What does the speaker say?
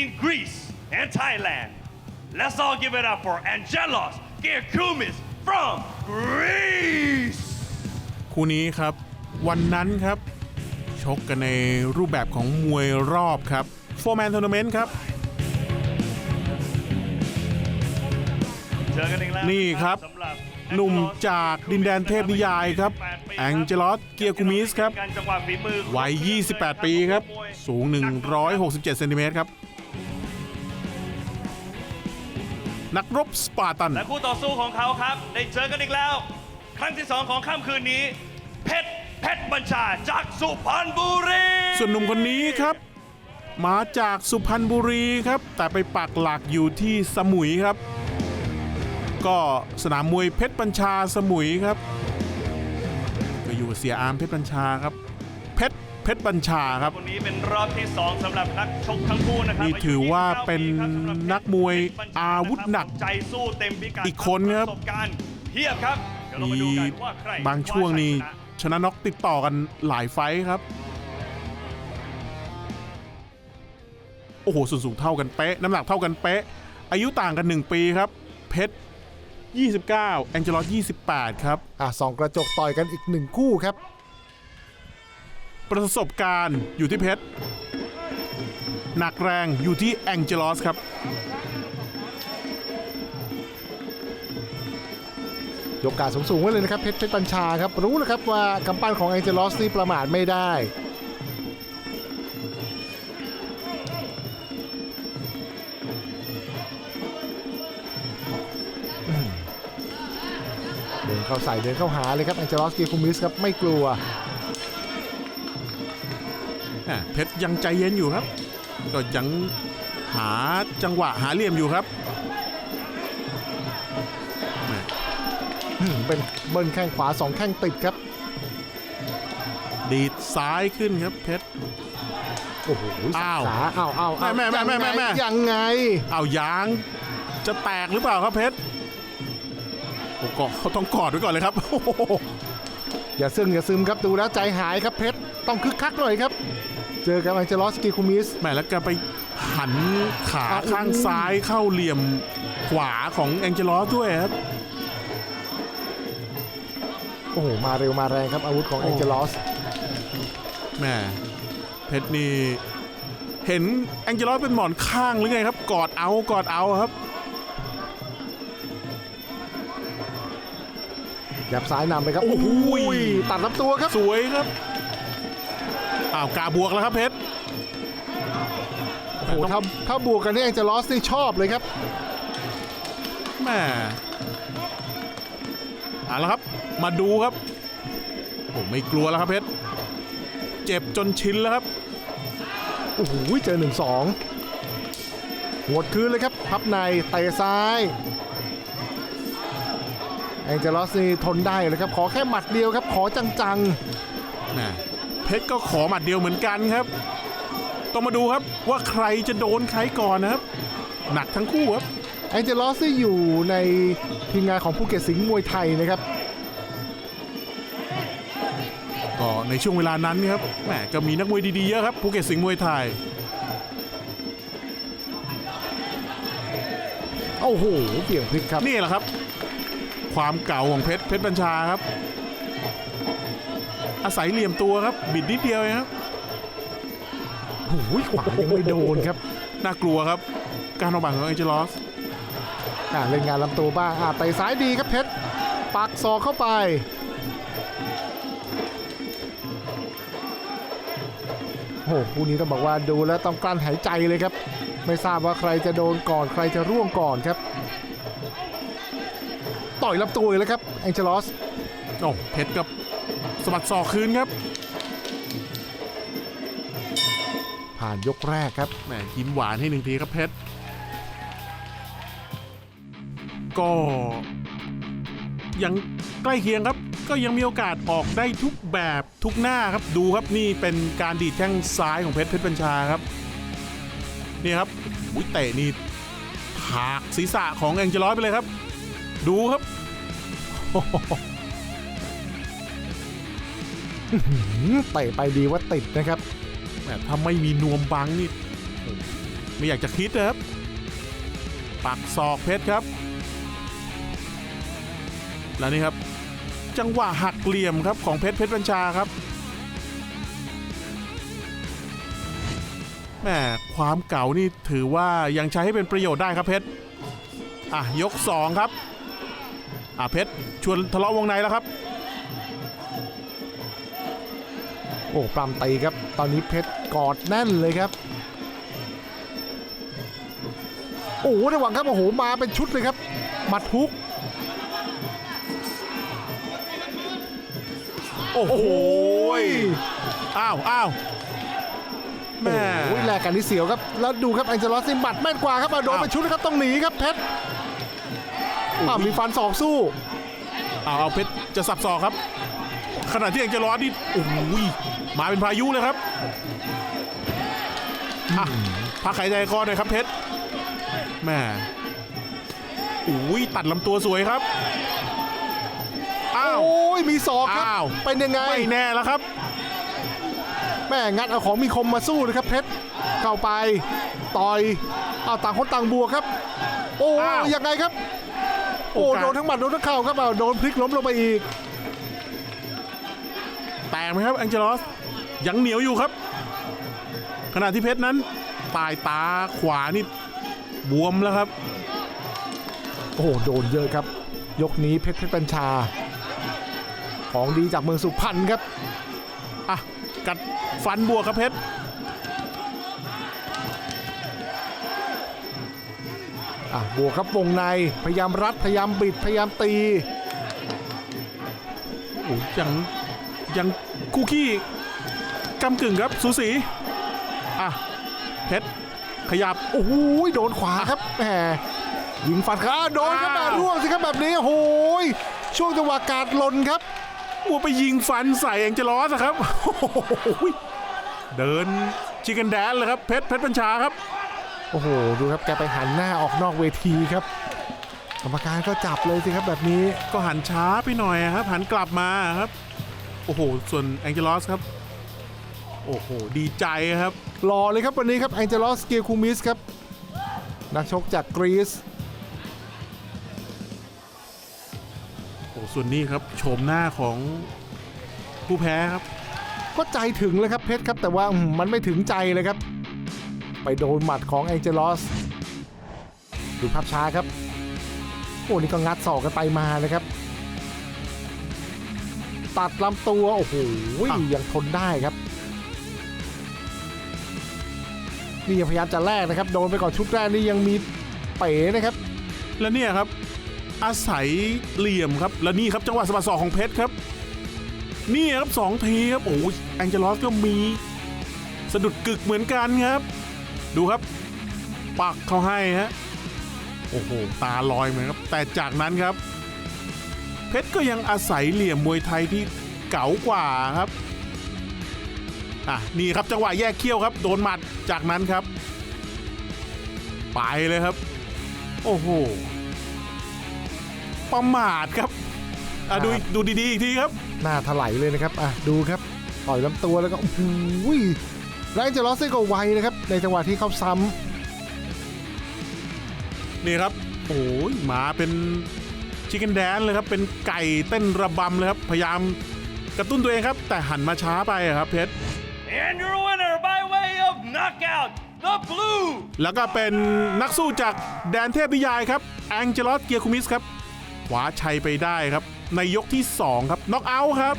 between Greece and Thailand. Let's all give it up for Angelos Gerkumis from Greece. คู่นี้ครับ วันนั้นครับ ชกกันในรูปแบบของมวยรอบครับโฟร์แมนทัวร์นาเมนต์ครับ เจอกันอีกแล้วนี่ครับ สำหรับ หนุ่มจากดินแดนเทพนิยายครับแองเจลอสเกียร์กูมิสครับ การจังหวะฝีมือของวัย 28 ปีครับ สูง 167 เซนติเมตรครับ นักรบสปาร์ตัน และคู่ต่อสู้ของเขาครับ ได้เจอกันอีกแล้ว ครั้งที่สองของค่ำคืนนี้ เพชรเพชรบัญชาจากสุพรรณบุรีส่วนหนุ่มคนนี้ครับ มาจากสุพรรณบุรีครับ แต่ไปปักหลักอยู่ที่สมุยครับ ก็สนามมวยเพชรบัญชาสมุยครับ ก็อยู่กับเสียอามเพชรบัญชาครับ เพชร เพชรบัญชาครับคนนี้เป็นรอบที่2สำหรับนักชกทั้งคู่นะครับนี่ถือว่าเป็นนักมวยอาวุธหนักใจสู้เต็มพิกัดอีกคนครับประสบการณ์เทียบครับเดี๋ยวเรามามีดูกันว่าใครบางช่วงนี้คว้าชัยชนะชนะน็อกติดต่อกันหลายไฟท์ครับ โอ้โหส่วนสูงเท่ากันเป๊ะ น้ำหนักเท่ากันเป๊ะ อายุต่างกัน 1 ปีครับ เพชร 29 แองเจลอส28 ครับ อะสองกระจกต่อยกันอีกหนึ่งคู่ครับ ประสบการณ์อยู่ที่เพชรหนักแรงอยู่ที่แองเจลอสครับ ยกการสูงๆไว้เลยนะครับเพชรเพชรปัญชาครับ รู้นะครับว่ากำปั้นของแองเจลอสนี่ประมาทไม่ได้ เดินเข้าใส่เดินเข้าหาเลยครับแองเจลอสเกียร์คุมิสครับไม่กลัว เพชรยังใจเย็นอยู่ครับ ก็ยังหาจังหวะหาเหลี่ยมอยู่ครับแหม่เป็นเบิ้ลแข้งขวา2แข้งติดครับ ดีดซ้ายขึ้นครับเพชรโอ้โหอ้าวขาอ้าวอ้าวอ้าวแม่แม่แม่แม่แม่ยังไงเอายาง จะแตกหรือเปล่าครับเพชรโอ้ก็เขาต้องกอดไว้ก่อนเลยครับโอ้โหอย่าซึ่งอย่าซึมครับดูแล้วใจหายครับเพชรต้องคึกคักหน่อยครับ เจอกับแองเจลอสเกียร์คุมิส แหมแล้วแกไปหันขาอะข้างซ้ายเข้าเหลี่ยมขวาของแองเจลอสด้วยครับ โอ้โห มาเร็วมาแรงครับอาวุธของโอ้แองเจลอสแหมเพชรนี่เห็นแองเจลอสเป็นหมอนข้างหรือไงครับ กอดเอากอดเอาครับยับซ้ายนำไปครับ โอ้โหตัดลำตัวครับ สวยครับ อ้าวกาบวกแล้วครับเพชรโอ้โหถ้าถ้าบวกกันนี่แองเจลอสนี่ชอบเลยครับแหม่เอาละครับมาดูครับผมไม่กลัวแล้วครับเพชรเจ็บจนชินแล้วครับโอ้โหเจอหนึ่งสองหัวดคืนเลยครับพับในเตะซ้ายแองเจลอสนี่ทนได้เลยครับ ขอแค่หมัดเดียวครับ ขอจังแหม่ เพชรก็ขอหมัดเดียวเหมือนกันครับ ต้องมาดูครับว่าใครจะโดนใครก่อนนะครับ หนักทั้งคู่ครับๆแองเจลอสนี่อยู่ในทีมงานของภูเก็ตสิงห์มวยไทยนะครับก็ในช่วงเวลานั้นครับแหมก็มีนักมวยดีๆเยอะครับภูเก็ตสิงห์มวยไทย โอ้โหเบี่ยงพลิกครับ นี่แหละครับ ความเก่าของเพชรเพชรบัญชาครับ อาศัยเหลี่ยมตัวครับ บิดนิดเดียวเองครับโอ้โหขวายังไม่โดนครับ น่ากลัวครับ การออกบังของแองเจลอสอ่าเล่นงานลำตัวบ้างอ่าเตะซ้ายดีครับเพชรปักศอกเข้าไปโอ้โหคู่นี้ต้องบอกว่าดูแล้วต้องกลั้นหายใจเลยครับ ไม่ทราบว่าใครจะโดนก่อนใครจะร่วงก่อนครับ ต่อยลำตัวอีกแล้วครับแองเจลอสโอ้เพชรกับ สะบัดศอกคืนครับ ผ่านยกแรกครับแหมยิ้มหวานให้หนึ่งทีครับเพชร ก็ยังใกล้เคียงครับ ก็ยังมีโอกาสออกได้ทุกแบบทุกหน้าครับดูครับนี่เป็นการดีดแข้งซ้ายของเพชรเพชรบัญชาครับนี่ครับอุ้ยเตะนี่ถากศีรษะของแองเจลอสไปเลยครับ ดูครับหืม เตะไปดีว่าติดนะครับแหมถ้าไม่มีนวมบังนี่ไม่อยากจะคิดนะครับ ปักศอกเพชรครับ แล้วนี่ครับ จังหวะหักเหลี่ยมครับของเพชรเพชรบัญชาครับแหมความเก่านี่ถือว่ายังใช้ให้เป็นประโยชน์ได้ครับเพชร อะ ยก 2 ครับ อะเพชรชวนทะเลาะวงในแล้วครับ โอ้ปรำตีครับ ตอนนี้เพชรกอดแน่นเลยครับ โอ้โหระหว่างครับโอ้โหมาเป็นชุดเลยครับหมัดฮุก โอ้โหโอ้ยอ้าวอ้าวแม่โอ้ยแลกกันที่เสียวครับ แล้วดูครับแองเจลอสนี่หมัดแม่นกว่าครับอะโดนเป็นชุดนะครับต้องหนีครับเพชรอ่ามีฟันศอกสู้เอาเอาเพชรจะสับศอกครับ ขณะที่เองจะร้อนนี่โอ้โห มาเป็นพายุเลยครับอะพักหายใจก่อนหน่อยครับเพชรแม่โอ้ยตัดลำตัวสวยครับ อ้าว โอ้ยมีศอกครับ อ้าว เป็นยังไง ไม่แน่แล้วครับ แม่งัดเอาของมีคมมาสู้เลยครับเพชร เข้าไป ต่อยเอาต่างคนต่างบวกครับ โอ้อ้าวยังไงครับ โอ้โอกาส โดนทั้งหมัดโดนทั้งเข่าครับเอาโดนพลิกล้มลงไปอีก แตกไหมครับแองเจลอส ยังเหนียวอยู่ครับ ขณะที่เพชรนั้นปลายตาขวานี่บวมแล้วครับ โอ้โหโดนเยอะครับ ยกนี้เพชรเพชรบัญชา ของดีจากเมืองสุพรรณครับอะกัดฟันบวกครับเพชรอะบวกครับวงในพยายามรัดพยายามบิดพยายามตีโอ้ยังยังคู่ขี้กำกึ่งครับสูสีอะเพชรขยับโอ้โหโดนขวาครับแหมยิงฟันขาโดนครับอ้าวมาร่วงสิครับแบบนี้โอ้โหช่วงจังหวะการหล่นครับมัวไปยิงฟันใส่แองเจลอสอะครับโอ้โหเดินชิคเก้นแดนเลยครับเพชรเพชรบัญชาครับ โอ้โห ดูครับแกไปหันหน้าออกนอกเวทีครับกรรมการก็จับเลยสิครับแบบนี้ก็หันช้าไปหน่อยครับหันกลับมาครับ โอ้โห ส่วนแองเจลอสครับโอ้โห ดีใจครับรอเลยครับวันนี้ครับแองเจลอสเกียคูมิสครับ นักชกจากกรีซโอ้ส่วนนี้ครับโฉมหน้าของผู้แพ้ครับ ก็ใจถึงเลยครับเพชรครับ แต่ว่าอืมมันไม่ถึงใจเลยครับ ไปโดนหมัดของแองเจลอส ดูภาพช้าครับ โอ้นี่ก็งัดศอกกันไปมาเลยครับ ตัดลำตัว โอ้โหอะยังทนได้ครับ นี่ยังพยายามจะแลกนะครับ โดนไปก่อนชุดแรกนี่ยังมีเป๋นะครับ แล้วเนี่ยครับ อาศัยเหลี่ยมครับ แล้วนี่ครับจังหวะสะบัดศอกของเพชรครับ นี่ครับสองทีครับ โอ้ยแองเจลอสก็มี สะดุดกึกเหมือนกันครับ ดูครับ ปักเขาให้ฮะ โอ้โห ตาลอยเหมือนครับ แต่จากนั้นครับ เพชรก็ยังอาศัยเหลี่ยมมวยไทยที่เก๋ากว่าครับ อะนี่ครับจังหวะแยกเขี้ยวครับ โดนหมัดจากนั้นครับ ไปเลยครับ โอ้โหประมาทครับอะดูครับดูดีๆอีกทีครับหน้าถลายเลยนะครับอะดูครับต่อยลำตัวแล้วก็โอ้โหแล้วแองเจลอสนี่ก็ไวนะครับ ในจังหวะที่เขาซ้ำนี่ครับโอ้ยมาเป็นชิคเก้นแดนเลยครับ เป็นไก่เต้นระบำเลยครับ พยายามกระตุ้นตัวเองครับ แต่หันมาช้าไปอะครับเพชร And your winner by way of knockout, the blue แล้วก็เป็นนักสู้จากแดนเทพนิยายครับแองเจลอสเกียร์คุมิสครับขวาชัยไปได้ครับ ในยกที่ 2 ครับน็อกเอาท์ครับ